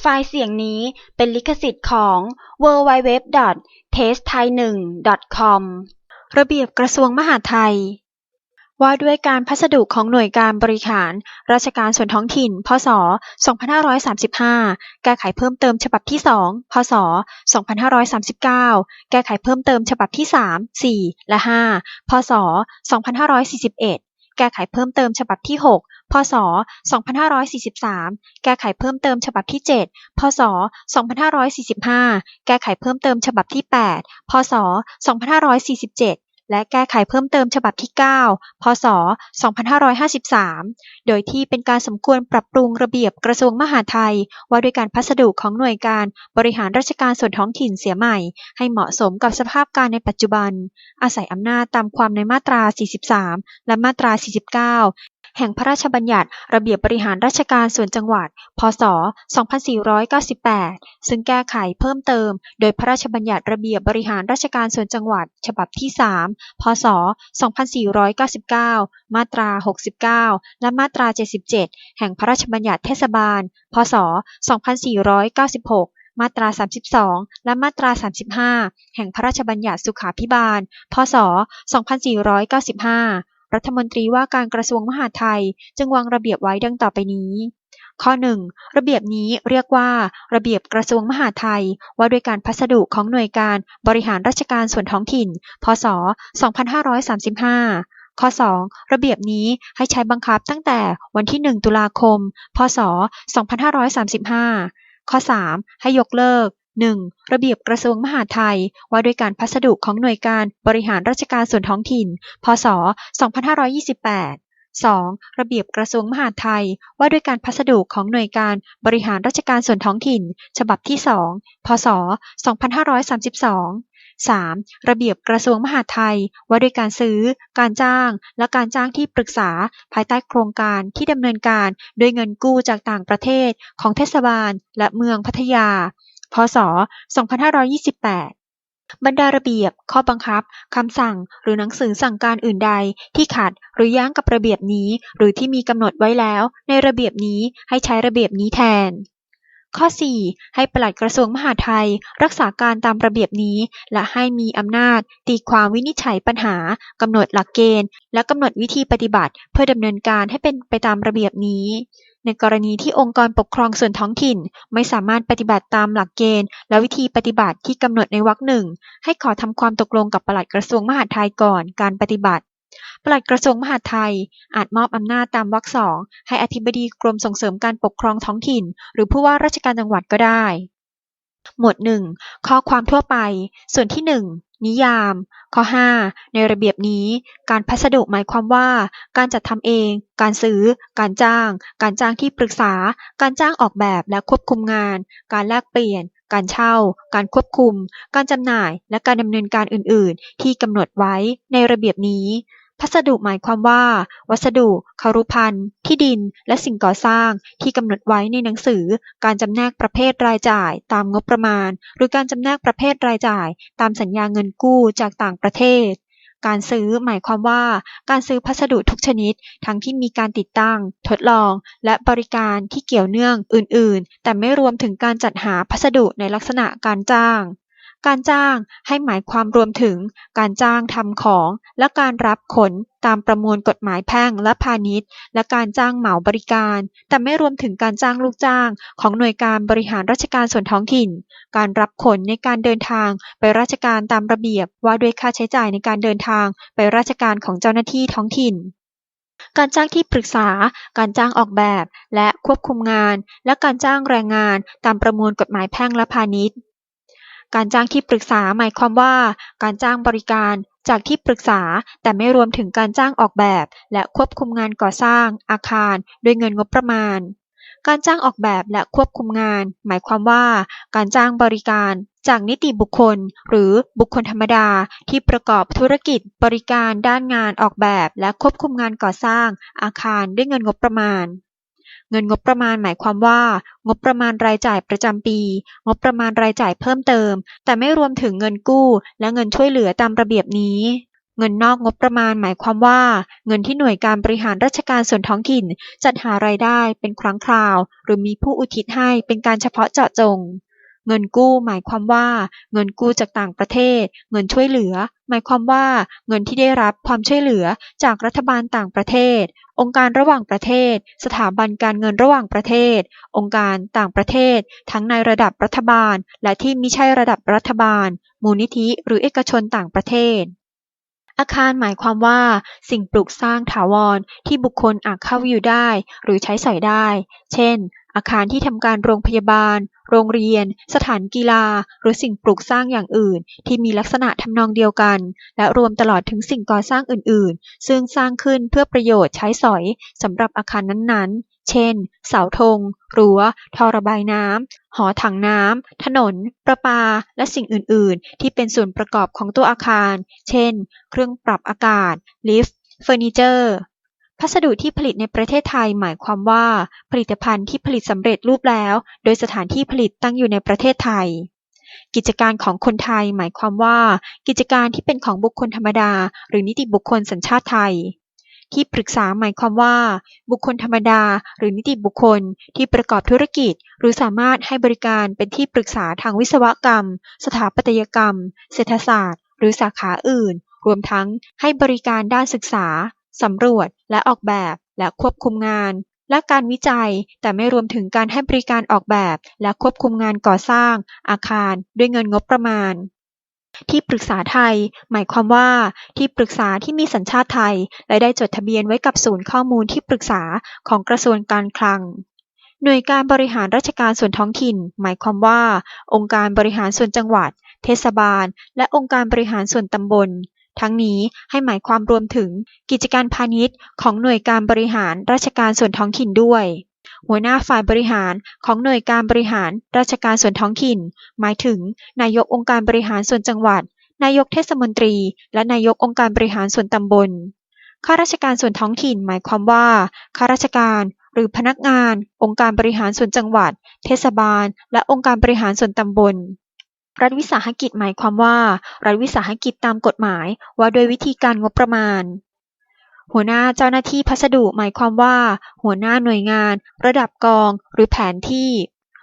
ไฟล์เสียงนี้เป็นลิขสิทธิ์ของ www.testthai1.com ระเบียบกระทรวงมหาดไทย ว่าด้วยการพัสดุของหน่วยการบริหาร ราชการส่วนท้องถิ่น พศ.2535 แก้ไขเพิ่มเติมฉบับที่ 2 พศ.2539 แก้ไขเพิ่มเติมฉบับที่ 3 4 และ 5 พศ.2541 แก้ไขเพิ่มเติมฉบับที่6 พศ.2543 แก้ไขเพิ่มเติมฉบับที่ 7 พศ.2545 แก้ไขเพิ่มเติมฉบับที่ 8 พศ.2547และแก้ไขเพิ่มเติมฉบับที่ 9 พศ.2553 โดยที่เป็นการสมควรปรับปรุงระเบียบกระทรวงมหาดไทย ว่าด้วยการพัสดุของหน่วยการบริหารราชการส่วนท้องถิ่นเสียใหม่ ให้เหมาะสมกับสภาพการในปัจจุบัน อาศัยอำนาจตามความในมาตรา 43 และมาตรา 49 แห่งพระราชบัญญัติระเบียบบริหารราชการส่วนจังหวัด พศ.2498 ซึ่งแก้ไขเพิ่มเติม โดยพระราชบัญญัติระเบียบบริหารราชการส่วนจังหวัด ฉบับที่ 3 พศ.2499 มาตรา 69 และมาตรา 77 แห่งพระราชบัญญัติเทศบาล พศ.2496มาตรา 32 และมาตรา 35 แห่งพระราชบัญญัติสุขาภิบาล พศ.2495 รัฐมนตรีว่าการกระทรวงมหาดไทยจึงวางระเบียบไว้ดังต่อไปนี้ ข้อ 1. ระเบียบนี้เรียกว่า ระเบียบกระทรวงมหาดไทย ว่าด้วยการพัสดุของหน่วยการบริหารราชการส่วนท้องถิ่น พศ.2535ข้อ 2. ระเบียบนี้ให้ใช้บังคับตั้งแต่วันที่ 1 ตุลาคม พศ.2535 ข้อ 3. ให้ยกเลิก 1. ระเบียบกระทรวงมหาดไทย ว่าด้วยการพัสดุของหน่วยการบริหารราชการส่วนท้องถิ่น พศ.2528 2. ระเบียบกระทรวงมหาดไทย ว่าด้วยการพัสดุของหน่วยการบริหารราชการส่วนท้องถิ่น ฉบับที่ 2 พศ.2532 3. ระเบียบกระทรวงมหาดไทย ว่าด้วยการซื้อ การจ้าง และการจ้างที่ปรึกษาภายใต้โครงการที่ดำเนินการด้วยเงินกู้จากต่างประเทศของเทศบาล และเมืองพัทยา พศ.2528 บรรดาระเบียบ ข้อบังคับ คำสั่ง หรือหนังสือสั่งการอื่นใด ที่ขัดหรือย้งกับระเบียบนี้ หรือที่มีกำหนดไว้แล้ว ในระเบียบนี้ให้ใช้ระเบียบนี้แทนข้อ 4. ให้ปลัดกระทรวงมหาดไทย รักษาการตามระเบียบนี้ และให้มีอำนาจ ตีความวินิจฉัยปัญหากำหนดหลักเกณฑ์ และกำหนดวิธีปฏิบัติ เพื่อดำเนินการให้เป็นไปตามระเบียบนี้ ในกรณีที่องค์กรปกครองส่วนท้องถิ่นไม่สามารถปฏิบัติตามหลักเกณฑ์และวิธีปฏิบัติที่กำหนดในวรรคหนึ่ง ให้ขอทำความตกลงกับปลัดกระทรวงมหาดไทยก่อนการปฏิบัติปลัดกระทรวงมหาดไทย อาจมอบอำนาจตามวรรคสองให้อธิบดีกรมส่งเสริมการปกครองท้องถิ่น หรือผู้ว่าราชการจังหวัดก็ได้ หมวด 1 ข้อความทั่วไป ส่วนที่1 นิยาม ข้อ 5 ในระเบียบนี้ การพัสดุหมายความว่า การจัดทำเอง การซื้อ การจ้าง การจ้างที่ปรึกษา การจ้างออกแบบและควบคุมงาน การแลกเปลี่ยน การเช่า การควบคุม การจำหน่าย และการดำเนินการอื่น ๆ ที่กำหนดไว้ในระเบียบนี้ พัสดุหมายความว่า วัสดุคารุภัณฑ์ ที่ดิน และสิ่งก่อสร้าง ที่กำหนดไว้ในหนังสือ การจำแนกประเภทรายจ่ายตามงบประมาณ หรือการจำแนกประเภทรายจ่ายตามสัญญาเงินกู้จากต่างประเทศการซื้อหมายความว่า การซื้อพัสดุทุกชนิด ทั้งที่มีการติดตั้ง ทดลอง และบริการที่เกี่ยวเนื่องอื่น ๆ แต่ไม่รวมถึงการจัดหาพัสดุในลักษณะการจ้าง การจ้างให้หมายความรวมถึง การจ้างทำของ และการรับขนตามประมวลกฎหมายแพ่งและพาณิชย์ และการจ้างเหมาบริการ แต่ไม่รวมถึงการจ้างลูกจ้างของหน่วยการบริหารราชการส่วนท้องถิ่น การรับขนในการเดินทางไปราชการตามระเบียบว่าด้วยค่าใช้จ่ายในการเดินทางไปราชการของเจ้าหน้าที่ท้องถิ่นการจ้างที่ปรึกษา การจ้างออกแบบ และควบคุมงาน และการจ้างแรงงานตามประมวลกฎหมายแพ่งและพาณิชย์ การจ้างที่ปรึกษาหมายความว่า การจ้างบริการจากที่ปรึกษา แต่ไม่รวมถึงการจ้างออกแบบ และควบคุมงานก่อสร้าง อาคาร ด้วยเงินงบประมาณ การจ้างออกแบบและควบคุมงาน หมายความว่า การจ้างบริการจากนิติบุคคล หรือบุคคลธรรมดาที่ประกอบธุรกิจ บริการด้านงานออกแบบ และควบคุมงานก่อสร้าง อาคารด้วยเงินงบประมาณ เงินงบประมาณหมายความว่า งบประมาณรายจ่ายประจำปี งบประมาณรายจ่ายเพิ่มเติม แต่ไม่รวมถึงเงินกู้ และเงินช่วยเหลือตามระเบียบนี้ เงินนอกงบประมาณหมายความว่า เงินที่หน่วยการบริหารราชการส่วนท้องถิ่น จัดหารายได้เป็นครั้งคราว หรือมีผู้อุทิศให้เป็นการเฉพาะเจาะจง เงินกู้หมายความว่า เงินกู้จากต่างประเทศ เงินช่วยเหลือ หมายความว่า เงินที่ได้รับความช่วยเหลือจากรัฐบาลต่างประเทศ องค์การระหว่างประเทศ สถาบันการเงินระหว่างประเทศ องค์การต่างประเทศ ทั้งในระดับรัฐบาล และที่มิใช่ระดับรัฐบาล มูลนิธิหรือเอกชนต่างประเทศอาคารหมายความว่า สิ่งปลูกสร้างถาวรที่บุคคลอาจเข้าอยู่ได้ หรือใช้สอยได้ เช่น อาคารที่ทำการโรงพยาบาล โรงเรียน สถานกีฬา หรือสิ่งปลูกสร้างอย่างอื่น ที่มีลักษณะทำนองเดียวกัน และรวมตลอดถึงสิ่งก่อสร้างอื่น ๆ ซึ่งสร้างขึ้นเพื่อประโยชน์ใช้สอยสำหรับอาคารนั้นๆเช่น เสาธง รั้ว ท่อระบายน้ำ หอถังน้ำ ถนน ประปา และสิ่งอื่น ๆ ที่เป็นส่วนประกอบของตัวอาคาร เช่น เครื่องปรับอากาศ ลิฟต์ เฟอร์นิเจอร์ พัสดุที่ผลิตในประเทศไทย หมายความว่า ผลิตภัณฑ์ที่ผลิตสำเร็จรูปแล้ว โดยสถานที่ผลิตตั้งอยู่ในประเทศไทย กิจการของคนไทย หมายความว่า กิจการที่เป็นของบุคคลธรรมดา หรือนิติบุคคลสัญชาติไทย ที่ปรึกษาหมายความว่า บุคคลธรรมดา หรือนิติบุคคล ที่ประกอบธุรกิจ หรือสามารถให้บริการเป็นที่ปรึกษาทางวิศวกรรม สถาปัตยกรรม เศรษฐศาสตร์ หรือสาขาอื่น รวมทั้งให้บริการด้านศึกษา สำรวจและออกแบบและควบคุมงาน และการวิจัย แต่ไม่รวมถึงการให้บริการออกแบบและควบคุมงานก่อสร้าง อาคาร ด้วยเงินงบประมาณที่ปรึกษาไทย หมายความว่า ที่ปรึกษาที่มีสัญชาติไทย และได้จดทะเบียนไว้กับศูนย์ข้อมูลที่ปรึกษาของกระทรวงการคลัง หน่วยการบริหารราชการส่วนท้องถิ่น หมายความว่า องค์การบริหารส่วนจังหวัด เทศบาล และองค์การบริหารส่วนตำบล ทั้งนี้ให้หมายความรวมถึงกิจการพาณิชย์ของหน่วยการบริหารราชการส่วนท้องถิ่นด้วย หัวหน้าฝ่ายบริหารของหน่วยการบริหารราชการส่วนท้องถิ่น หมายถึง นายกองค์การบริหารส่วนจังหวัด นายกเทศมนตรี และนายกองค์การบริหารส่วนตำบลข้าราชการส่วนท้องถิ่นหมายความว่าข้าราชการหรือพนักงาน องค์การบริหารส่วนจังหวัด เทศบาล และองค์การบริหารส่วนตำบล รัฐวิสาหกิจหมายความว่า รัฐวิสาหกิจตามกฎหมายว่าด้วยวิธีการงบประมาณ หัวหน้าเจ้าหน้าที่พัสดุหมายความว่า หัวหน้าหน่วยงาน ระดับกอง หรือแผนที่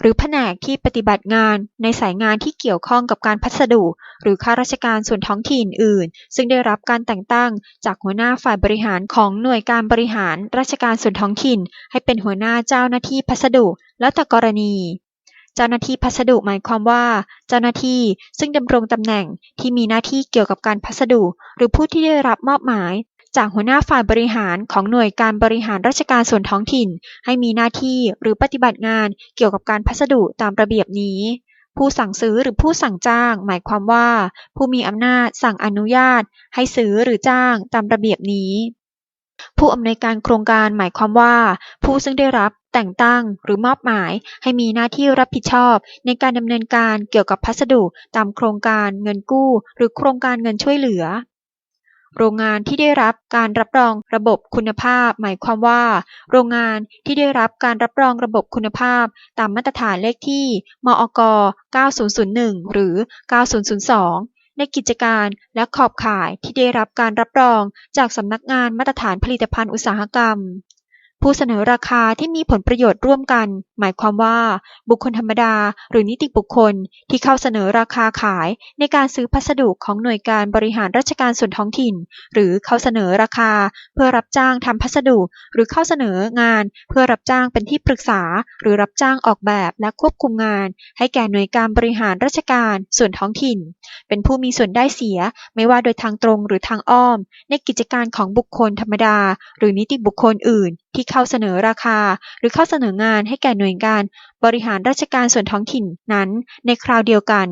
หรือแผนกที่ปฏิบัติงานในสายงานที่เกี่ยวข้องกับการพัสดุ หรือข้าราชการส่วนท้องถิ่นอื่น ซึ่งได้รับการแต่งตั้งจากหัวหน้าฝ่ายบริหารของหน่วยการบริหารราชการส่วนท้องถิ่น ให้เป็นหัวหน้าเจ้าหน้าที่พัสดุ แล้วแต่กรณี จ้าหน้าที่พัสดุหมายความว่า เจ้าหน้าที่ซึ่งดำรงตำแหน่งที่มีหน้าที่เกี่ยวกับการพัสดุ หรือผู้ที่ได้รับมอบหมาย จากหัวหน้าฝ่ายบริหารของหน่วยการบริหารราชการส่วนท้องถิ่น ให้มีหน้าที่หรือปฏิบัติงานเกี่ยวกับการพัสดุตามระเบียบนี้ ผู้สั่งซื้อหรือผู้สั่งจ้าง หมายความว่า ผู้มีอำนาจสั่งอนุญาต ให้ซื้อหรือจ้างตามระเบียบนี้ผู้อำนวยการโครงการหมายความว่า ผู้ซึ่งได้รับ แต่งตั้งหรือมอบหมายให้มีหน้าที่รับผิดชอบในการดำเนินการเกี่ยวกับพัสดุตามโครงการเงินกู้ หรือโครงการเงินช่วยเหลือ โรงงานที่ได้รับการรับรองระบบคุณภาพ หมายความว่า โรงงานที่ได้รับการรับรองระบบคุณภาพ ตามมาตรฐานเลขที่ มอก9001 หรือ 9002ในกิจการและขอบข่ายที่ได้รับการรับรองจากสำนักงานมาตรฐานผลิตภัณฑ์อุตสาหกรรม ผู้เสนอราคาที่มีผลประโยชน์ร่วมกัน หมายความว่า บุคคลธรรมดา หรือนิติบุคคล ที่เข้าเสนอราคาขายในการซื้อพัสดุของหน่วยการบริหารราชการส่วนท้องถิ่น หรือเข้าเสนอราคา เพื่อรับจ้างทำพัสดุ หรือเข้าเสนองาน เพื่อรับจ้างเป็นที่ปรึกษา หรือรับจ้างออกแบบและควบคุมงาน ให้แก่หน่วยการบริหารราชการส่วนท้องถิ่น เป็นผู้มีส่วนได้เสีย ไม่ว่าโดยทางตรงหรือทางอ้อม ในกิจการของบุคคลธรรมดา หรือนิติบุคคลอื่นที่เข้าเสนอราคา หรือเข้าเสนองานให้แก่หน่วยงานบริหารราชการส่วนท้องถิ่นนั้นในคราวเดียวกัน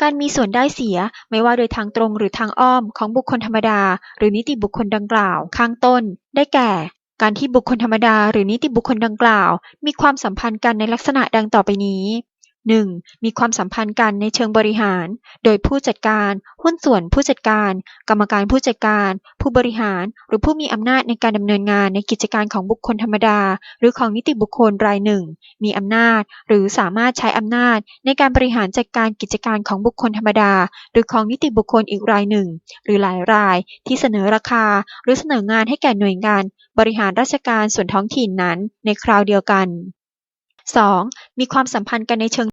การมีส่วนได้เสียไม่ว่าโดยทางตรงหรือทางอ้อมของบุคคลธรรมดา หรือนิติบุคคลดังกล่าว ข้างต้น ได้แก่ การที่บุคคลธรรมดา หรือนิติบุคคลดังกล่าว มีความสัมพันธ์กันในลักษณะดังต่อไปนี้ 1. มีความสัมพันธ์กันในเชิงบริหาร โดยผู้จัดการ หุ้นส่วนผู้จัดการ กรรมการผู้จัดการ ผู้บริหาร หรือผู้มีอำนาจในการดำเนินงานในกิจการของบุคคลธรรมดา หรือของนิติบุคคลรายหนึ่ง มีอำนาจ หรือสามารถใช้อำนาจในการบริหารจัดการกิจการของบุคคลธรรมดา หรือของนิติบุคคลอีกรายหนึ่ง หรือหลายรายที่เสนอราคา หรือเสนองานให้แก่หน่วยงาน บริหารราชการส่วนท้องถิ่นนั้น ในคราวเดียวกัน 2. มีความสัมพันธ์กันในเชิง